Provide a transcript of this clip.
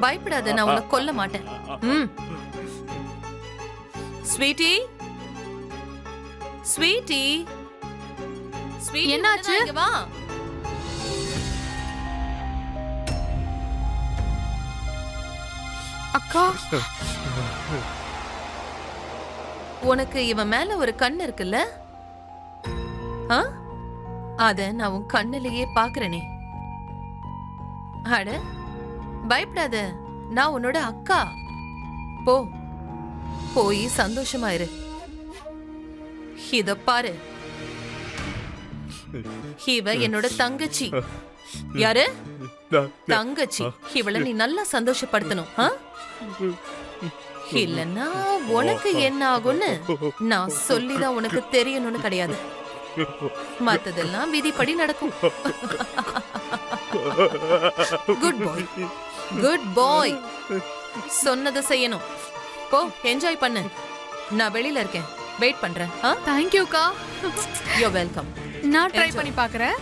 பயப்படாத நான் உன்னை கொல்ல மாட்டேன். ம். ஸ்வீட்டி? ஸ்வீட்டி? ஸ்வீட்டி என்னாச்சு? வா. அக்கா. உனக்கு இவன் மேல ஒரு கண் இருக்குல்ல? அத நான் உன் கண்ணுலயே பாக்குறேனே அட பயப்படாத. நான் உன்னோட அக்கா. போ. போய் சந்தோஷமா இரு இத பாரு. இவ என்னோட தங்கச்சி. யாரு? தங்கச்சி. இவள நீ நல்லா சந்தோஷப்படுத்தணும் இல்லன்னா உனக்கு என்ன ஆகும்னு நான் சொல்லிதான் உனக்கு தெரியணும்னு கிடையாது. மத்ததெல்லாம் விதிப்படி நடக்கும். குட் பாய் குட் பாய் சொன்னதை செய்யணும். போ என்ஜாய் பண்ணு. நான் வெளியில இருக்கேன். வெயிட் பண்றேன். தேங்க்யூக்கா யூ வெல்கம் நான் ட்ரை பண்ணி பார்க்கறேன்.